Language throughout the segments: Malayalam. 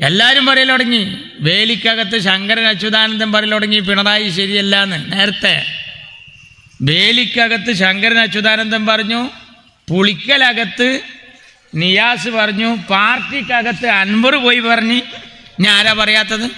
എല്ലാവരും പറയൽ തുടങ്ങി. വേലിക്കകത്ത് ശങ്കരൻ അച്യുതാനന്ദൻ പറയൽ തുടങ്ങി. പിണറായി ശരിയല്ല എന്ന് നേരത്തെ വേലിക്കകത്ത് ശങ്കരൻ അച്യുതാനന്ദൻ പറഞ്ഞു പുളിക്കലകത്ത് നിയാസ് പറഞ്ഞു പാർട്ടിക്കകത്ത് അൻവർ പോയി പറഞ്ഞ്. ഞാൻ ആരാ പറയാത്തത്?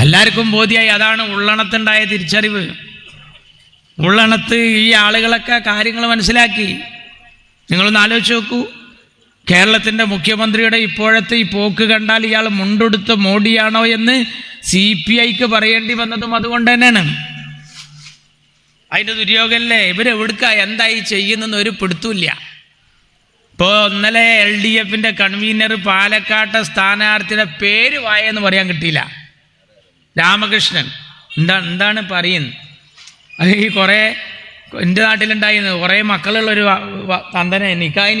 എല്ലാവർക്കും ബോധ്യമായി അതാണ് ഉള്ളണത്തുണ്ടായ തിരിച്ചറിവ്. ഉള്ളണത്ത് ഈ ആളുകളൊക്കെ കാര്യങ്ങൾ മനസ്സിലാക്കി. നിങ്ങളൊന്ന് ആലോചിച്ച് നോക്കൂ. കേരളത്തിന്റെ മുഖ്യമന്ത്രിയുടെ ഇപ്പോഴത്തെ ഈ പോക്ക് കണ്ടാൽ ഇയാൾ മുണ്ടെടുത്ത മോഡിയാണോ എന്ന് സി പി ഐക്ക് പറയേണ്ടി വന്നതും അതുകൊണ്ട് തന്നെയാണ്. അതിന്റെ ദുര്യോഗമല്ലേ ഇവരെവിടുക്ക? എന്തായി ചെയ്യുന്നെന്ന് ഒരു പിടുത്തമില്ല ഇപ്പോൾ ഇന്നലെ എൽ ഡി എഫിന്റെ കൺവീനർ പാലക്കാട്ടെ സ്ഥാനാർത്ഥിയുടെ പേര് വായെന്ന് പറയാൻ കിട്ടിയില്ല. രാമകൃഷ്ണൻ. എന്താ എന്താണ് പറയുന്നത്? അത് ഈ കുറേ എന്റെ നാട്ടിലുണ്ടായിരുന്നു കുറേ മക്കളുള്ളൊരു തന്തനെ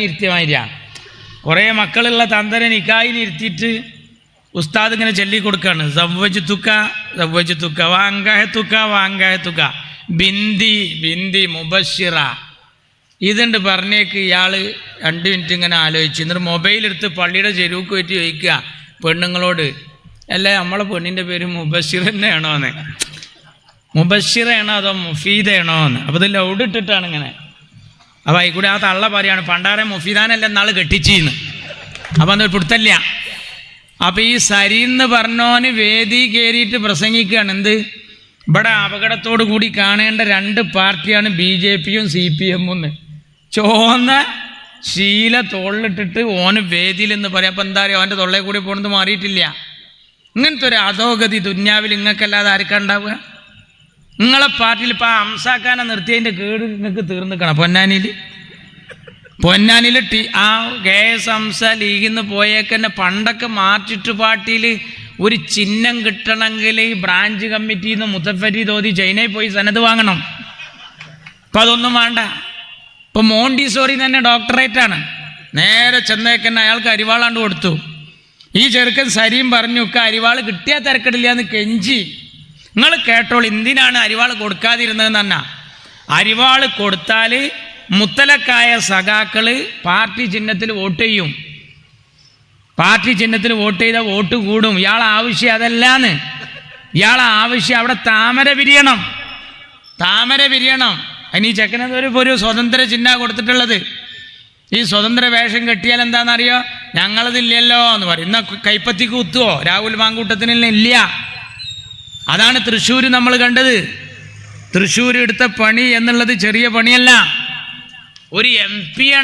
ഇരുത്തിയ മാതിരിയാണ്. കുറേ മക്കളുള്ള തന്തനെ നിക്കായി ഇരുത്തിയിട്ട് ഉസ്താദ് ഇങ്ങനെ ചൊല്ലി കൊടുക്കുകയാണ് സവ്വജ് തുക്ക സവ്വജ് തുക്ക വാങ്കായ തുക്ക വാങ്കായ തുക്ക. ബിന്ദി ബിന്ദി മുബഷിറ ഇതുണ്ട് പറഞ്ഞേക്ക് ഇയാൾ രണ്ട് മിനിറ്റ് ഇങ്ങനെ ആലോചിച്ച്. എന്നിട്ട് മൊബൈൽ എടുത്ത് പള്ളിയുടെ ചെരുവുക്ക് പോയിട്ട് ചോദിക്കുക പെണ്ണുങ്ങളോട്. അല്ല നമ്മളെ പെണ്ണിന്റെ പേര് മുബഷിർ തന്നെയാണോ? എന്ന്. മുബഷിറയാണോ അതോ മുഫീദയാണോ എന്ന്. അപ്പോൾ ഇത് ലൗഡ് ഇട്ടിട്ടാണ് ഇങ്ങനെ. അപ്പോൾ ആയിക്കൂടെ ആ തള്ള പറയാണ് പണ്ടാരെ മുഫീദാനല്ല എന്നാൾ കെട്ടിച്ചീന്ന്. അപ്പം അത് പിടുത്തല്ല. അപ്പോൾ ഈ സരിന്ന് പറഞ്ഞോന് വേദി കയറിയിട്ട് പ്രസംഗിക്കുകയാണ് എന്ത്? ഇവിടെ അപകടത്തോടു കൂടി കാണേണ്ട രണ്ട് പാർട്ടിയാണ് ബി ജെ പിയും സി പി എമ്മും. ചോന്ന ശീല തോളിലിട്ടിട്ട് ഓന് വേദിയിൽ എന്ന് പറയാം. അപ്പം എന്താ പറയുക അവന്റെ തൊള്ളയെ കൂടി പോണത് മാറിയിട്ടില്ല. ഇങ്ങനത്തെ ഒരു അധോഗതി ദുന്യാവിൽ ഇങ്ങക്കല്ലാതെ ആർക്കാ ഉണ്ടാവുക? നിങ്ങളെ പാർട്ടിയിൽ ഇപ്പം ആ അംസാക്കാനെ നിർത്തിയതിന്റെ കേട് നിങ്ങൾക്ക് തീർന്നിക്കണം പൊന്നാനിയിൽ? പൊന്നാനിയിൽ ടി ആ കെ എസ് ഹംസ ലീഗിൽ നിന്ന് പോയേക്കന്നെ പണ്ടൊക്കെ മാർച്ചിട്ട് പാർട്ടിയിൽ ഒരു ചിഹ്നം കിട്ടണമെങ്കിൽ ഈ ബ്രാഞ്ച് കമ്മിറ്റിയിൽ നിന്ന് മുത്തഫരി തോതി ചൈനയിൽ പോയി സനത് വാങ്ങണം. അപ്പം അതൊന്നും വേണ്ട. ഇപ്പം മോണ്ടിസോറി തന്നെ ഡോക്ടറേറ്റാണ് നേരെ ചെന്നേക്കന്നെ അയാൾക്ക് അരിവാളാണ്ട് കൊടുത്തു. ഈ ചെറുക്കൻ സരിയും പറഞ്ഞു ഒക്കെ അരിവാൾ കിട്ടിയാൽ തിരക്കിടില്ല എന്ന് കെഞ്ചി. നിങ്ങൾ കേട്ടോളൂ എന്തിനാണ് അരിവാൾ കൊടുക്കാതിരുന്നതെന്ന് തന്നെ അരിവാൾ കൊടുത്താൽ മുത്തലക്കായ സഖാക്കൾ പാർട്ടി ചിഹ്നത്തിൽ വോട്ട് ചെയ്യും. പാർട്ടി ചിഹ്നത്തിൽ വോട്ട് ചെയ്താൽ വോട്ട് കൂടും. ഇയാൾ ആവശ്യം അതല്ലാന്ന്. ഇയാൾ ആവശ്യം അവിടെ താമര വിരിയണം താമര വിരിയണം അതിന് ഈ ചെക്കനത് ഒരു ഒരു സ്വതന്ത്ര ചിഹ്ന കൊടുത്തിട്ടുള്ളത്. ഈ സ്വതന്ത്ര വേഷം കെട്ടിയാൽ എന്താണെന്നറിയോ? ഞങ്ങളതില്ലല്ലോ എന്ന് പറയും. ഇന്ന കൈപ്പത്തിക്ക് കുത്തുവോ? രാഹുൽ മാങ്കൂട്ടത്തിന് ഇല്ല അതാണ് തൃശ്ശൂർ നമ്മൾ കണ്ടത്. തൃശ്ശൂർ എടുത്ത പണി എന്നുള്ളത് ചെറിയ പണിയല്ല. ഒരു എം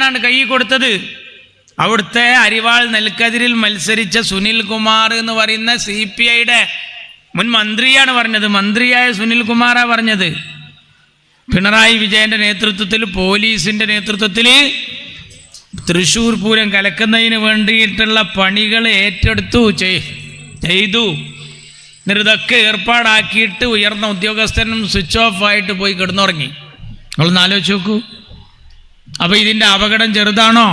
ആണ് കൈ കൊടുത്തത്. അവിടുത്തെ അരിവാൾ നെൽക്കതിരിൽ മത്സരിച്ച സുനിൽ കുമാർ എന്ന് പറയുന്ന സി പി ഐയുടെ മുൻ മന്ത്രിയാണ് പറഞ്ഞത്. മന്ത്രിയായ സുനിൽ കുമാറാ പറഞ്ഞത്. പിണറായി വിജയന്റെ നേതൃത്വത്തിൽ പോലീസിന്റെ നേതൃത്വത്തിൽ തൃശ്ശൂർ പൂരം കലക്കുന്നതിന് വേണ്ടിയിട്ടുള്ള പണികൾ ഏറ്റെടുത്തു ചെയ്തു. എന്നിട്ട് ഇതൊക്കെ ഏർപ്പാടാക്കിയിട്ട് ഉയർന്ന ഉദ്യോഗസ്ഥനും സ്വിച്ച് ഓഫ് ആയിട്ട് പോയി കിടന്നുറങ്ങി. നിങ്ങളൊന്ന് ആലോചിച്ച് നോക്കൂ. അപ്പോൾ ഇതിന്റെ അപകടം ചെറുതാണോ?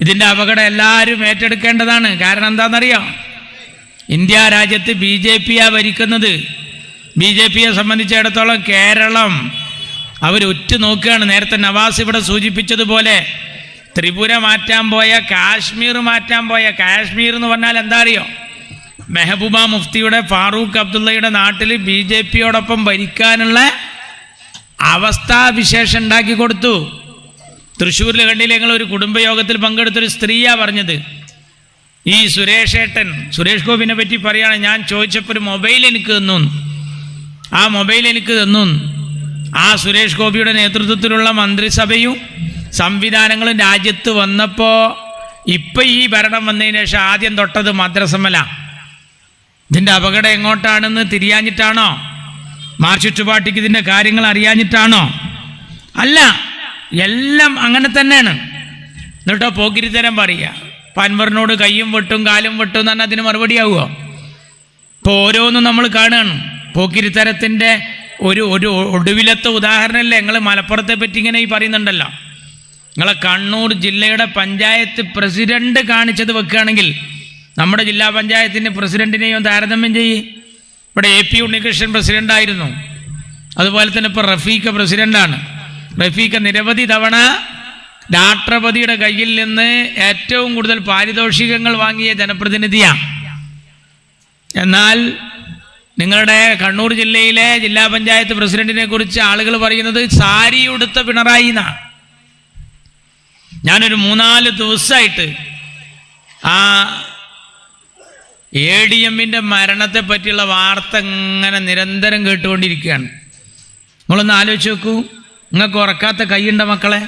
ഇതിന്റെ അപകടം എല്ലാവരും ഏറ്റെടുക്കേണ്ടതാണ്. കാരണം എന്താണെന്നറിയാം? ഇന്ത്യ രാജ്യത്ത് ബി ജെ പിയാണ് ഭരിക്കുന്നത്. ബി ജെ പിയെ സംബന്ധിച്ചിടത്തോളം കേരളം അവർ ഉറ്റുനോക്കുകയാണ് നേരത്തെ നവാസ് ഇവിടെ സൂചിപ്പിച്ചതുപോലെ ത്രിപുര മാറ്റാൻ പോയ കാശ്മീർ മാറ്റാൻ പോയ കാശ്മീർ എന്ന് പറഞ്ഞാൽ എന്താ അറിയോ? മെഹബൂബ മുഫ്തിയുടെ ഫാറൂഖ് അബ്ദുള്ളയുടെ നാട്ടിൽ ബി ജെ പിയോടൊപ്പം ഭരിക്കാനുള്ള അവസ്ഥാവിശേഷം ഉണ്ടാക്കി കൊടുത്തു. തൃശ്ശൂരിൽ കണ്ടില്ല ഞങ്ങൾ ഒരു കുടുംബയോഗത്തിൽ പങ്കെടുത്തൊരു സ്ത്രീയാ പറഞ്ഞത്. ഈ സുരേഷ് ഏട്ടൻ സുരേഷ് ഗോപിനെ പറ്റി പറയുകയാണ് ഞാൻ ചോദിച്ചപ്പോൾ ഒരു മൊബൈൽ എനിക്ക് തന്നു ആ മൊബൈൽ എനിക്ക് തന്നു ആ സുരേഷ് ഗോപിയുടെ നേതൃത്വത്തിലുള്ള മന്ത്രിസഭയും സംവിധാനങ്ങളും രാജ്യത്ത് വന്നപ്പോൾ ഇപ്പം ഈ ഭരണം വന്നതിന് ശേഷം ആദ്യം തൊട്ടത് മദ്രസമ്മല. ഇതിന്റെ അപകടം എങ്ങോട്ടാണെന്ന് തിരിയാഞ്ഞിട്ടാണോ? മാർച്ച് പാർട്ടിക്ക് ഇതിന്റെ കാര്യങ്ങൾ അറിയാഞ്ഞിട്ടാണോ? അല്ല എല്ലാം അങ്ങനെ തന്നെയാണ്. എന്നിട്ടോ പോക്കിരിത്തരം പറയുക. പൻവറിനോട് കയ്യും വെട്ടും കാലും വെട്ടും എന്ന് പറഞ്ഞാൽ അതിന് മറുപടിയാവുമോ ഇപ്പോൾ ഓരോന്നും നമ്മൾ കാണുകയാണ്. പോക്കിരിത്തരത്തിന്റെ ഒരു ഒരു ഒടുവിലത്തെ ഉദാഹരണമല്ലേ? ഞങ്ങൾ മലപ്പുറത്തെ പറ്റി ഇങ്ങനെ ഈ പറയുന്നുണ്ടല്ലോ. നിങ്ങളെ കണ്ണൂർ ജില്ലയുടെ പഞ്ചായത്ത് പ്രസിഡന്റ് കാണിച്ചത് വെക്കുകയാണെങ്കിൽ നമ്മുടെ ജില്ലാ പഞ്ചായത്തിന്റെ പ്രസിഡന്റിനെയും താരതമ്യം ചെയ്യ്. ഇവിടെ എ പി ഉണ്ണികൃഷ്ണൻ പ്രസിഡന്റായിരുന്നു അതുപോലെ തന്നെ ഇപ്പോൾ റഫീഖ് പ്രസിഡന്റാണ് റഫീഖ് നിരവധി തവണ രാഷ്ട്രപതിയുടെ കയ്യിൽ നിന്ന് ഏറ്റവും കൂടുതൽ പാരിതോഷികങ്ങൾ വാങ്ങിയ ജനപ്രതിനിധിയാണ്. എന്നാൽ നിങ്ങളുടെ കണ്ണൂർ ജില്ലയിലെ ജില്ലാ പഞ്ചായത്ത് പ്രസിഡന്റിനെ കുറിച്ച് ആളുകൾ പറയുന്നത് സാരി ഉടുത്ത പിണറായി എന്നാണ്. ഞാനൊരു മൂന്നാൽ ദിവസമായിട്ട് ആ എ ഡി എമ്മിന്റെ മരണത്തെ പറ്റിയുള്ള വാർത്ത ഇങ്ങനെ നിരന്തരം കേട്ടുകൊണ്ടിരിക്കുകയാണ്. നിങ്ങളൊന്ന് ആലോചിച്ച് നോക്കൂ. നിങ്ങൾക്ക് ഉറക്കാത്ത കൈയുണ്ടോ മക്കളെ?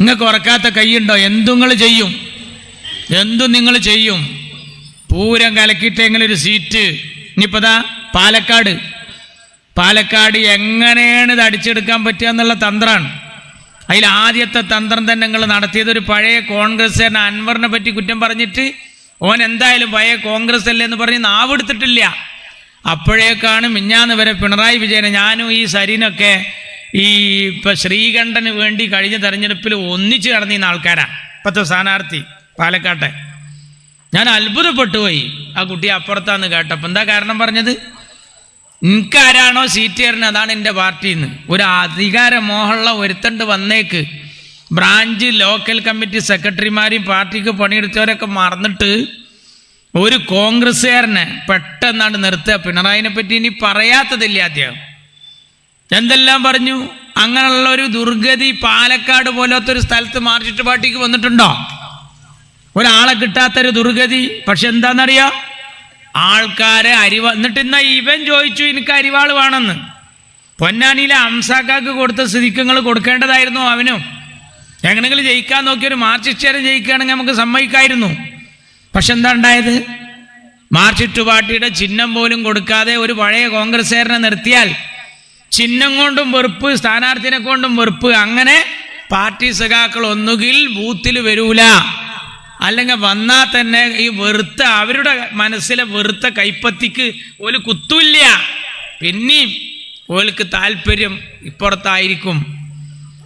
നിങ്ങൾക്ക് ഉറക്കാത്ത കൈയുണ്ടോ? എന്തും നിങ്ങൾ ചെയ്യും. എന്തും നിങ്ങൾ ചെയ്യും. പൂരം കലക്കിയിട്ടെങ്കിലും ഒരു സീറ്റ് ഇനിയിപ്പതാ പാലക്കാട്. പാലക്കാട് എങ്ങനെയാണ് ഇത് അടിച്ചെടുക്കാൻ പറ്റുക എന്നുള്ള തന്ത്രമാണ്. അതിൽ ആദ്യത്തെ തന്ത്രം തന്നെ നിങ്ങൾ നടത്തിയത് ഒരു പഴയ കോൺഗ്രസ്സുകാരൻ അൻവറിനെ പറ്റി കുറ്റം പറഞ്ഞിട്ട് ഓൻ എന്തായാലും പഴയ കോൺഗ്രസ് അല്ലേ എന്ന് പറഞ്ഞ് നാവെടുത്തിട്ടില്ല. അപ്പോഴേക്കാണ് മിഞ്ഞാന്ന് വരെ പിണറായി വിജയനെ ഞാനും ഈ സരീനൊക്കെ ഈ ഇപ്പം ശ്രീകണ്ഠന് വേണ്ടി കഴിഞ്ഞ തെരഞ്ഞെടുപ്പിൽ ഒന്നിച്ച് കടന്നിരുന്ന ആൾക്കാരാണ് ഇപ്പോഴത്തെ സ്ഥാനാർത്ഥി പാലക്കാട്ടെ. ഞാൻ അത്ഭുതപ്പെട്ടു പോയി ആ കുട്ടി അപ്പുറത്താന്ന് കേട്ടപ്പോൾ എന്താ കാരണം പറഞ്ഞത്? എനിക്കാരാണോ സീറ്റ് തരുന്നത് അതാണ് എന്റെ പാർട്ടിയിൽ നിന്ന് ഒരു അധികാര മോഹമുള്ള ഒരുത്തണ്ട് വന്നേക്ക്. ബ്രാഞ്ച് ലോക്കൽ കമ്മിറ്റി സെക്രട്ടറിമാരെയും പാർട്ടിക്ക് പണിയെടുത്തവരൊക്കെ മറന്നിട്ട് ഒരു കോൺഗ്രസ്സുകാരനെ പെട്ടെന്നാണ് നിർത്തുക. പിണറായിനെ പറ്റി ഇനി പറയാത്തതില്ല അദ്ദേഹം? എന്തെല്ലാം പറഞ്ഞു? അങ്ങനെയുള്ള ഒരു ദുർഗതി പാലക്കാട് പോലത്തെ ഒരു സ്ഥലത്ത് മാർച്ചിട്ട് പാർട്ടിക്ക് വന്നിട്ടുണ്ടോ? ഒരാളെ കിട്ടാത്തൊരു ദുർഗതി. പക്ഷെ എന്താണെന്നറിയോ? ആൾക്കാരെ അരിവ എന്നിട്ട് ഇന്ന ഇവൻ ചോദിച്ചു എനിക്ക് അരിവാൾ വേണമെന്ന്. പൊന്നാനിയിലെ അംസാക്കാക്ക് കൊടുത്ത സ്ഥിതിക്കങ്ങൾ കൊടുക്കേണ്ടതായിരുന്നു അവനും. എങ്ങനെങ്കിലും ജയിക്കാൻ നോക്കി ഒരു മാർച്ചിസ്റ്റേരം ജയിക്കുകയാണെങ്കിൽ നമുക്ക് സമ്മതിക്കായിരുന്നു. പക്ഷെ എന്താ ഉണ്ടായത്? മാർച്ചിറ്റ് പാർട്ടിയുടെ ചിഹ്നം പോലും കൊടുക്കാതെ ഒരു പഴയ കോൺഗ്രസ്സുകാരനെ നിർത്തിയാൽ ചിഹ്നം കൊണ്ടും വെറുപ്പ് സ്ഥാനാർത്ഥിനെ കൊണ്ടും വെറുപ്പ് അങ്ങനെ പാർട്ടി സഖാക്കൾ ഒന്നുകിൽ ബൂത്തിൽ വരൂല. അല്ലെങ്കിൽ വന്നാൽ തന്നെ ഈ വെറുത്ത അവരുടെ മനസ്സിലെ വെറുത്ത കൈപ്പത്തിക്ക് ഒരു കുത്തുമില്ല പിന്നെയും ഓൽക്ക് താല്പര്യം ഇപ്പുറത്തായിരിക്കും.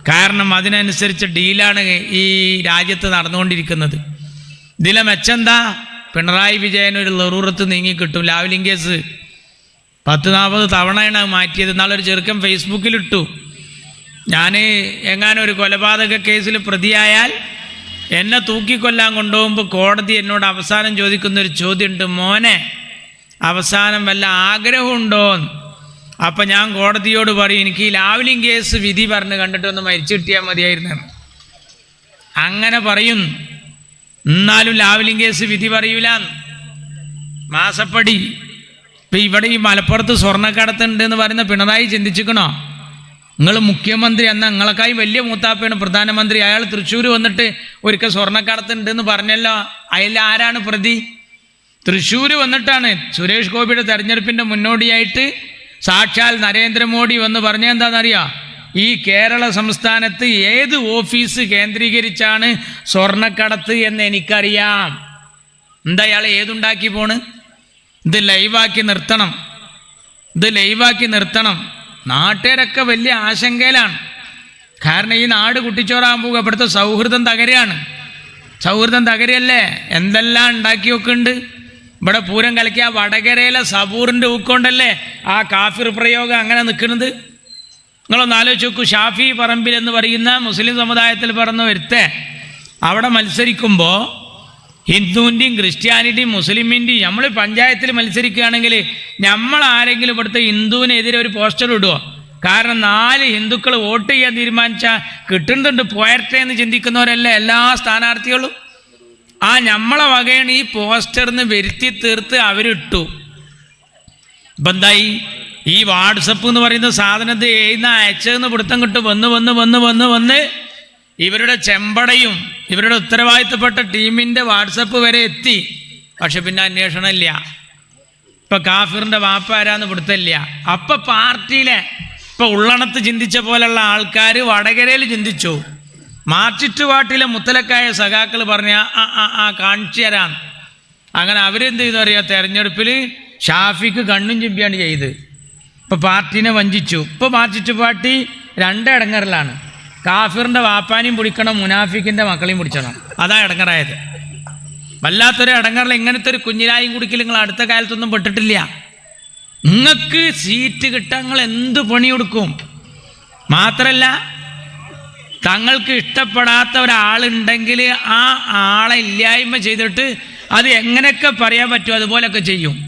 കാരണം അതിനനുസരിച്ച് ഡീലാണ് ഈ രാജ്യത്ത് നടന്നുകൊണ്ടിരിക്കുന്നത്. ഇതിലെ മെച്ചെന്താ? പിണറായി വിജയൻ ഒരു ലെറൂറത്ത് നീങ്ങി കിട്ടും. ലാവ്ലിംഗ് കേസ് പത്ത് നാൽപ്പത് തവണയാണ് മാറ്റിയത്. എന്നാളൊരു ചെറുക്കൻ ഫേസ്ബുക്കിലിട്ടു. ഞാൻ എങ്ങാനും ഒരു കൊലപാതക കേസിൽ പ്രതിയായാൽ എന്നെ തൂക്കിക്കൊല്ലാൻ കൊണ്ടുപോകുമ്പോൾ കോടതി എന്നോട് അവസാനം ചോദിക്കുന്നൊരു ചോദ്യമുണ്ട്. മോനെ അവസാനം വല്ല ആഗ്രഹമുണ്ടോ അപ്പം ഞാൻ കോടതിയോട് പറയും എനിക്ക് ഈ ലാവ്ലിംഗ് കേസ് വിധി പറഞ്ഞ് കണ്ടിട്ടൊന്ന് മരിച്ചു കിട്ടിയാൽ മതിയായിരുന്നു. അങ്ങനെ പറയും എന്നാലും ലാവ്ലിംഗ് കേസ് വിധി പറയൂല മാസപ്പടി. ഇപ്പം ഇവിടെ ഈ മലപ്പുറത്ത് സ്വർണക്കടത്തുണ്ട് എന്ന് പറയുന്ന പിണറായി ചിന്തിച്ചിക്കണോ? നിങ്ങൾ മുഖ്യമന്ത്രി എന്ന നിങ്ങളെക്കായി വലിയ മൂത്താപ്പയാണ്. പ്രധാനമന്ത്രി അയാൾ തൃശ്ശൂർ വന്നിട്ട് ഒരിക്കൽ സ്വർണക്കടത്തുണ്ട് എന്ന് പറഞ്ഞല്ലോ. അയാൾ ആരാണ് പ്രതി? തൃശ്ശൂർ വന്നിട്ടാണ് സുരേഷ് ഗോപിയുടെ തെരഞ്ഞെടുപ്പിന്റെ മുന്നോടിയായിട്ട് സാക്ഷാൽ നരേന്ദ്രമോദി വന്ന് പറഞ്ഞ എന്താണെന്നറിയാം? ഈ കേരള സംസ്ഥാനത്ത് ഏത് ഓഫീസ് കേന്ദ്രീകരിച്ചാണ് സ്വർണക്കടത്ത് എന്ന് എനിക്കറിയാം. എന്താ ഇയാൾ ഏതുണ്ടാക്കി പോണ്? ഇത് ലൈവാക്കി നിർത്തണം. ഇത് ലൈവാക്കി നിർത്തണം. നാട്ടുകാരൊക്കെ വലിയ ആശങ്കയിലാണ്. കാരണം ഈ നാട് കുട്ടിച്ചോറാൻ പോകുക ഇവിടുത്തെ സൗഹൃദം തകരയാണ്. സൗഹൃദം തകരയല്ലേ? എന്തെല്ലാം ഉണ്ടാക്കി വെക്കുന്നുണ്ട് ഇവിടെ പൂരം കളിക്കുക വടകരയിലെ സബൂറിന്റെ ഉക്കൊണ്ടല്ലേ? ആ കാഫിർ പ്രയോഗം അങ്ങനെ നിൽക്കുന്നത്? നിങ്ങളൊന്ന് ആലോചിച്ച് നോക്കൂ ഷാഫി പറമ്പിൽ എന്ന് പറയുന്ന മുസ്ലിം സമുദായത്തിൽ പറഞ്ഞ ഒരുത്തെ അവിടെ മത്സരിക്കുമ്പോൾ ഹിന്ദുവിന്റെയും ക്രിസ്ത്യാനിന്റെയും മുസ്ലിമിന്റെയും നമ്മൾ പഞ്ചായത്തിൽ മത്സരിക്കുകയാണെങ്കിൽ നമ്മൾ ആരെങ്കിലും ഇവിടുത്തെ ഹിന്ദുവിനെതിരെ ഒരു പോസ്റ്റർ ഇടുമോ കാരണം നാല് ഹിന്ദുക്കൾ വോട്ട് ചെയ്യാൻ തീരുമാനിച്ചാൽ കിട്ടുന്നുണ്ട് പോയട്ടെ എന്ന് ചിന്തിക്കുന്നവരല്ല എല്ലാ സ്ഥാനാർത്ഥികളും? ആ നമ്മളെ വകയാണ് ഈ പോസ്റ്ററിന്ന് വരുത്തി തീർത്ത് അവരിട്ടു. എന്തായി? ഈ വാട്സപ്പ് എന്ന് പറയുന്ന സാധനത്തെ എഴുന്ന അയച്ചതെന്ന് പിടുത്തം കിട്ടും. വന്ന് വന്ന് വന്ന് വന്ന് വന്ന് ഇവരുടെ ചെമ്പടയും ഇവരുടെ ഉത്തരവാദിത്തപ്പെട്ട ടീമിന്റെ വാട്സപ്പ് വരെ എത്തി. പക്ഷെ പിന്നെ അന്വേഷണം ഇല്ല. ഇപ്പം കാഫിറിന്റെ വാപ്പ ആരാന്ന് പിടുത്തമില്ല അപ്പം പാർട്ടിയിലെ ഇപ്പം ഉള്ളണത്ത് ചിന്തിച്ച പോലെയുള്ള ആൾക്കാർ വടകരയിൽ ചിന്തിച്ചു. മാർച്ചിറ്റ് വാട്ടിലെ മുത്തലക്കായ സഖാക്കൾ പറഞ്ഞ ആ ആ ആ കാണിച്ചു അങ്ങനെ അവരെന്ത് ചെയ്തു അറിയാം? തെരഞ്ഞെടുപ്പിൽ ഷാഫിക്ക് കണ്ണും ചിമ്പിയാണ് ചെയ്ത്. ഇപ്പോൾ പാർട്ടിനെ വഞ്ചിച്ചു. ഇപ്പോൾ മാർച്ചിറ്റ് പാർട്ടി രണ്ട് ഇടങ്ങറിലാണ് കാഫിറിന്റെ വാപ്പാനെയും പിടിക്കണം മുനാഫിക്കിന്റെ മക്കളെയും പിടിച്ചണം. അതാ ഇടങ്ങറായത് വല്ലാത്തൊരു ഇടങ്ങറിൽ ഇങ്ങനത്തെ ഒരു കുഞ്ഞിരായും കുടിക്കൽ നിങ്ങൾ അടുത്ത കാലത്തൊന്നും പെട്ടിട്ടില്ല. നിങ്ങൾക്ക് സീറ്റ് കിട്ടാൻ നിങ്ങൾ എന്ത് പണി കൊടുക്കും മാത്രല്ല തങ്ങൾക്ക് ഇഷ്ടപ്പെടാത്ത ഒരാളുണ്ടെങ്കിൽ ആ ആളെ ഇല്ലായ്മ ചെയ്തിട്ട് അത് എങ്ങനെയൊക്കെ പറയാൻ പറ്റുമോ അതുപോലൊക്കെ ചെയ്യും.